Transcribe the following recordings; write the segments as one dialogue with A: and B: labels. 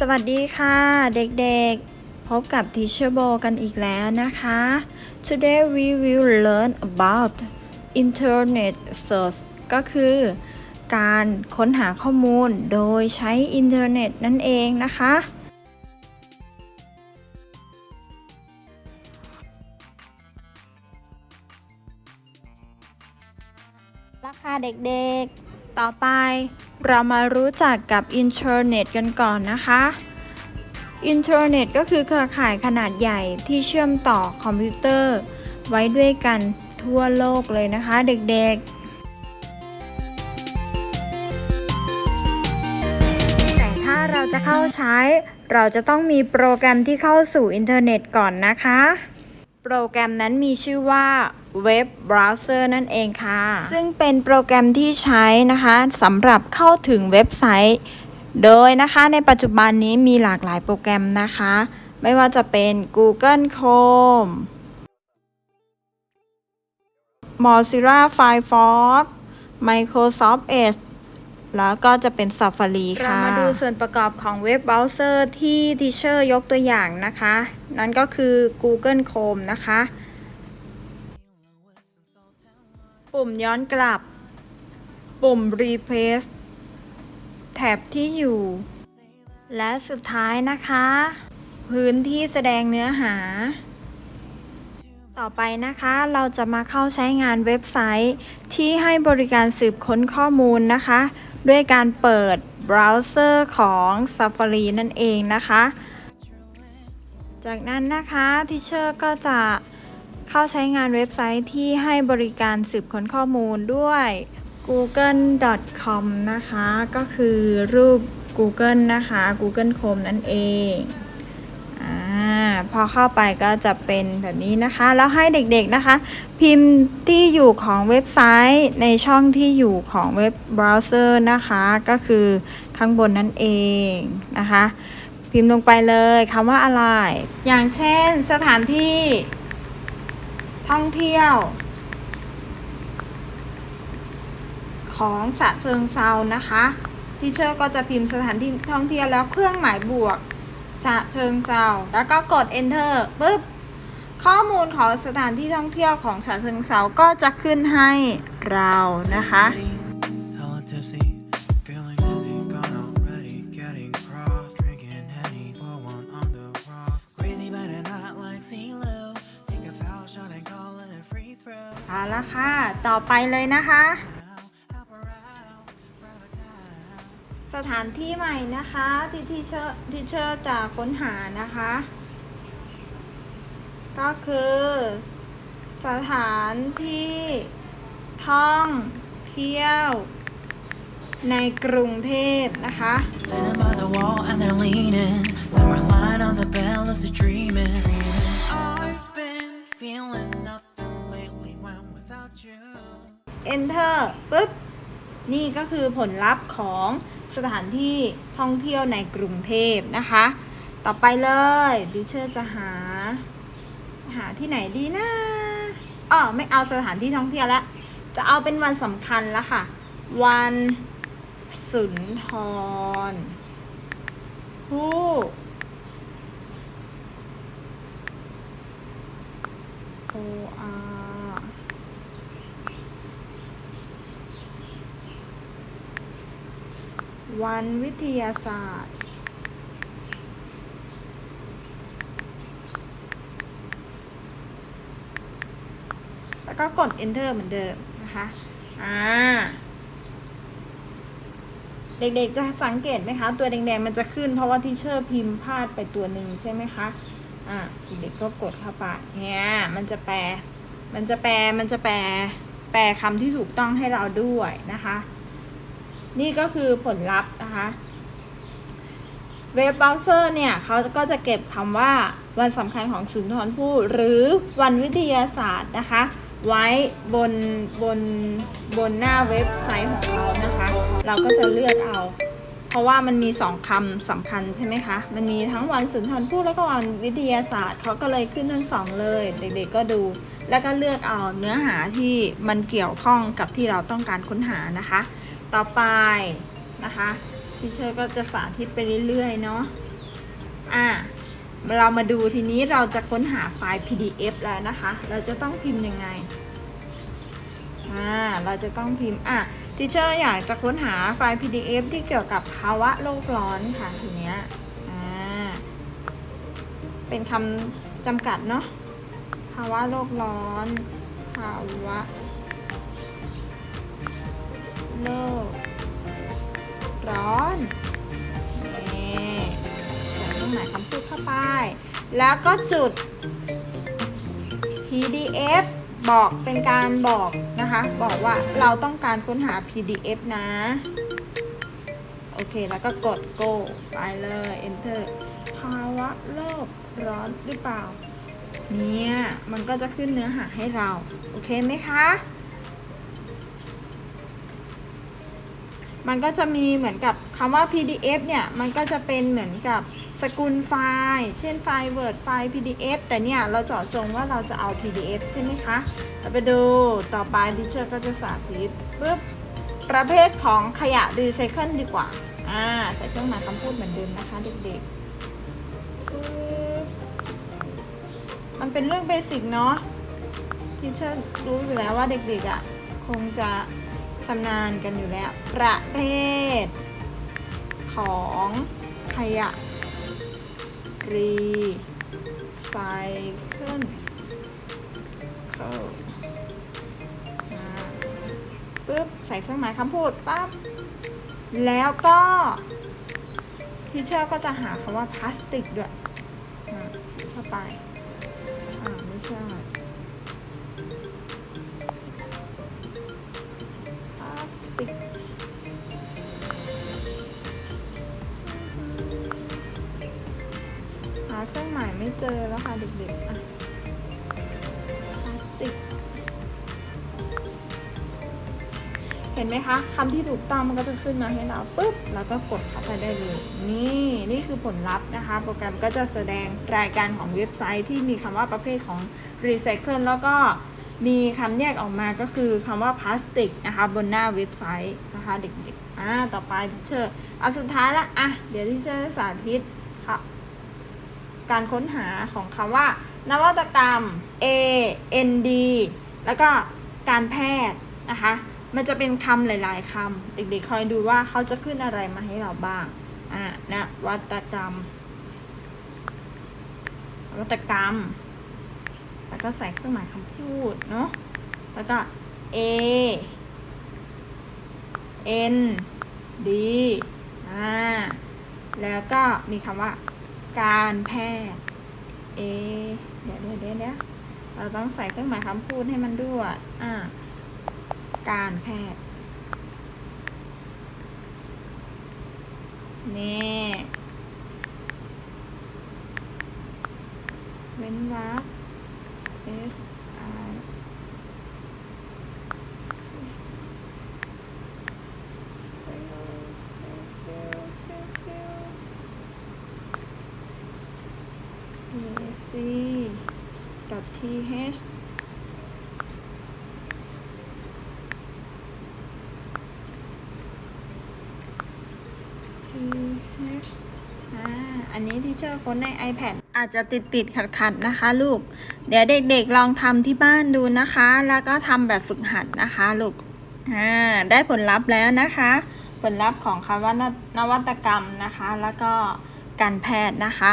A: สวัสดีค่ะเด็กๆ พบกับ Teacher Bo กันอีกแล้วนะคะ Today we will learn about Internet Search ก็คือ การค้นหาข้อมูลโดยใช้อินเทอร์เน็ตนั่นเองนะคะ ราคาเด็กๆ ต่อไปเรามารู้จักกับอินเทอร์เน็ตกันก่อนนะคะอินเทอร์เน็ตก็คือเครือข่ายขนาดใหญ่ที่เชื่อมต่อคอมพิวเตอร์ ไว้ด้วยกันทั่วโลกเลยนะคะเด็กๆ แต่ถ้าเราจะเข้าใช้ เราจะต้องมีโปรแกรมที่เข้าสู่อินเทอร์เน็ตก่อนนะคะ โปรแกรมนั้นมีชื่อว่าเว็บเบราว์เซอร์นั่นเองค่ะ ซึ่งเป็นโปรแกรมที่ใช้นะคะสำหรับเข้าถึงเว็บไซต์ โดยนะคะในปัจจุบันนี้มีหลากหลายโปรแกรมนะคะ ไม่ว่าจะเป็น Google Chrome Mozilla Firefox Microsoft Edge แล้วก็จะเป็น Safari ค่ะ เรามาดูส่วนประกอบของเว็บเบราว์เซอร์ที่ Teacher ยกตัวอย่างนะคะ นั่นก็คือ Google Chrome นะคะ ปุ่มย้อนกลับ ปุ่ม Replace แท็บที่อยู่ และสุดท้ายนะคะ พื้นที่แสดงเนื้อหาต่อไปนะคะเราจะมาเข้าใช้งานเว็บไซต์ที่ให้บริการสืบค้นข้อมูลนะคะ ด้วยการเปิดเบราว์เซอร์ของ Safari นั่นเองนะคะ จากนั้นนะคะทิเชอร์ก็จะเข้าใช้งานเว็บไซต์ที่ให้บริการสืบค้นข้อมูลด้วย google.com นะคะ ก็คือรูป Google นะคะ Google Chrome นั่นเอง พอเข้าไปก็จะเป็นแบบนี้นะคะ แล้วให้เด็กๆนะคะ พิมพ์ที่อยู่ของเว็บไซต์ในช่องที่อยู่ของเว็บเบราว์เซอร์นะคะ ก็คือข้างบนนั่นเองนะคะ พิมพ์ลงไปเลยคำว่าอะไร อย่างเช่นสถานที่ท่องเที่ยว ของฉะเชิงเซานะคะทีเชอร์ก็จะพิมพ์สถานที่ท่องเที่ยวแล้วเครื่องหมายบวก ฉะเชิงเซาแล้วก็กด enter ปุ๊บ ข้อมูลของสถานที่ท่องเที่ยวของฉะเชิงเซาก็จะขึ้นให้เรานะคะ เอาละค่ะ ต่อไปเลยนะคะ ถานที่ใหม่นะคะที่ที่เชอร์ที่เชอร์จะค้นหานะคะ ก็คือ สถานที่ท่องเที่ยวในกรุงเทพนะคะ
B: Sitting by the wall and they're leaning. Somewhere lying on the bed, lucid dreaming. I've been feeling nothing lately when without you.
A: enter ปุ๊บ นี่ก็คือผลลัพธ์ของ สถานที่ท่องเที่ยวในกรุงเทพนะคะ ต่อไปเลยดิเชอร์จะหา หาที่ไหนดีนะอ๋อไม่เอาสถานที่ท่องเที่ยวแล้ว จะเอาเป็นวันสำคัญแล้วค่ะ วันสุนทรผู้โออา วันวิทยาศาสตร์ แล้วก็กด enter เหมือนเดิมนะคะ อ่า เด็กๆจะสังเกตไหมคะ ตัวแดงๆมันจะขึ้นเพราะว่าที่เชอร์พิมพ์พลาดไปตัวหนึ่งใช่ไหมคะ อ่าเด็กๆก็กดเข้าไปเนี่ยมันจะแปล มันจะแปล มันจะแปล แปลคำที่ถูกต้องให้เราด้วยนะคะ นี่ก็คือผลลัพธ์นะคะเว็บเบราว์เซอร์เนี่ยเขาก็จะเก็บคำว่าวันสำคัญของสุนทรภู่หรือวันวิทยาศาสตร์นะคะ ไว้บนบนบนหน้าเว็บไซต์ของเขานะคะ เราก็จะเลือกเอา เพราะว่ามันมีสองคำสำคัญใช่ไหมคะ มันมีทั้งวันสุนทรภู่แล้วก็วันวิทยาศาสตร์เขาก็เลยขึ้นทั้งสองเลย เด็กๆก็ดู แล้วก็เลือกเอาเนื้อหาที่มันเกี่ยวข้องกับที่เราต้องการค้นหานะคะ ต่อไปนะคะทีเชอร์ก็จะสาธิตไปเรื่อยๆเนาะอะเรามาดูทีนี้เราจะค้นหาไฟล์ PDF แล้วนะคะ เราจะต้องพิมพ์ยังไงอ่าเราจะต้องพิมพ์อะทีเชอร์อยากจะค้นหาไฟล์ PDF ที่เกี่ยวกับภาวะโลกร้อนค่ะทีเนี้ยอ่าเป็นคำจำกัดเนาะภาวะโลกร้อน ภาวะ โลก ร้อนนี่ใส่เครื่องหมายคำพูดเข้าไป แล้วก็จุด PDF บอกเป็นการบอกนะคะ บอกว่าเราต้องการค้นหา PDF นะ โอเค แล้วก็กด go ไปเลย enter ภาวะโลกร้อนหรือเปล่า เนี่ย มันก็จะขึ้นเนื้อหาให้เรา โอเคไหมคะ มันก็จะมีเหมือนกับคำว่า PDF เนี่ยมันก็จะเป็นเหมือนกับสกุลไฟล์ เช่นไฟล์ Word ไฟล์ PDF แต่เนี่ยเราเจาะจงว่าเราจะเอา PDF ใช่ไหมคะเราไปดูต่อไปดิเชอร์ก็จะสาธิตปุ๊บประเภทของขยะรีไซเคิลดีกว่าอ่าใส่เครื่องหมายคำพูดเหมือนเดิมนะคะเด็กๆปึ๊บมันเป็นเรื่องเบสิกเนาะที่เชอร์รู้อยู่แล้วว่าเด็กๆอะ่ะคงจะ ชำนาญกันอยู่แล้ว ประเภท ของขยะ รีไซเคิลเคิลอ่าปึ๊บ ใส่เครื่องหมายคำพูดปั๊บ แล้วก็ทีเชอร์ก็จะหาคำว่าพลาสติกด้วยเข้าไป อ่า ไม่ใช่ เครื่องหมายไม่เจอแล้วค่ะเด็กๆอะพลาสติก เห็นไหมคะคำที่ถูกต้องมันก็จะขึ้นมาให้เราปุ๊บ แล้วก็กดเข้าไปได้เลย นี่นี่คือผลลัพธ์นะคะ โปรแกรมก็จะแสดงรายการของเว็บไซต์ที่มีคำว่าประเภทของ Recycle แล้วก็มีคำแยกออกมาก็คือคำว่าพลาสติกนะคะบนหน้าเว็บไซต์นะคะเด็กๆ อ่า ต่อไปทิเชอร์ เอาสุดท้ายละ อะ เดี๋ยวทิเชอร์สาธิตค่ะ การค้นหาของคำว่า นวัตกรรม A N D แล้วก็การแพทย์นะคะ มันจะเป็นคำหลาย ๆคำเด็กๆคอยดูว่าเขาจะขึ้นอะไรมาให้เราบ้างอ่านวัตกรรมนวัตกรรม แล้วก็ใส่เครื่องหมายคำพูดเนาะแล้วก็ A N D อ่า แล้วก็มีคำว่า การแพทย์ เอเดี๋ยวเดี๋ยวเดี๋ยวเดี๋ยวเราต้องใส่เครื่องหมายคำพูดให้มันด้วยอ่าการแพทย์นี่เว้นวรรค S ac.th อันนี้ที่เชื่อค้นใน iPad อาจจะติดติดขัดขัดๆนะคะ ลูก เดี๋ยวเด็กๆลองทำที่บ้านดูนะคะ แล้วก็ทำแบบฝึกหัดนะคะลูก อ่า ได้ผลลัพธ์แล้วนะคะ ผลลัพธ์ของคำว่านวัตกรรมนะคะ แล้วก็การแพทย์นะคะ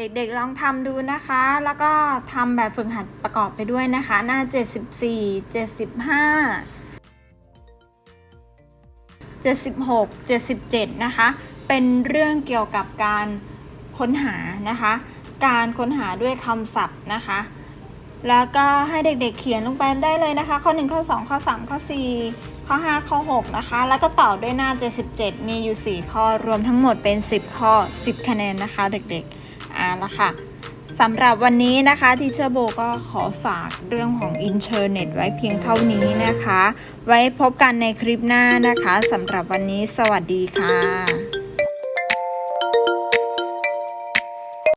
A: เด็กๆลองทำดูนะคะ แล้วก็ทำแบบฝึกหัดประกอบไปด้วยนะคะ หน้า 74 75 76 77 นะคะ เป็นเรื่องเกี่ยวกับการค้นหานะคะ การค้นหาด้วยคำศัพท์นะคะ แล้วก็ให้เด็กๆเขียนลงไปได้เลยนะคะ ข้อ 1 ข้อ 2 ข้อ 3 ข้อ 4 ข้อ 5 ข้อ 6 นะคะ แล้วก็ต่อด้วยหน้า 77 มีอยู่ 4 ข้อรวมทั้งหมดเป็น 10 ข้อ 10 คะแนนนะคะ เด็กๆ อ่าละค่ะสำหรับวันนี้นะคะทีเชอร์โบก็ขอฝากเรื่องของอินเทอร์เน็ตไว้เพียงเท่านี้นะคะ ไว้พบกันในคลิปหน้านะคะสำหรับวันนี้สวัสดีค่ะ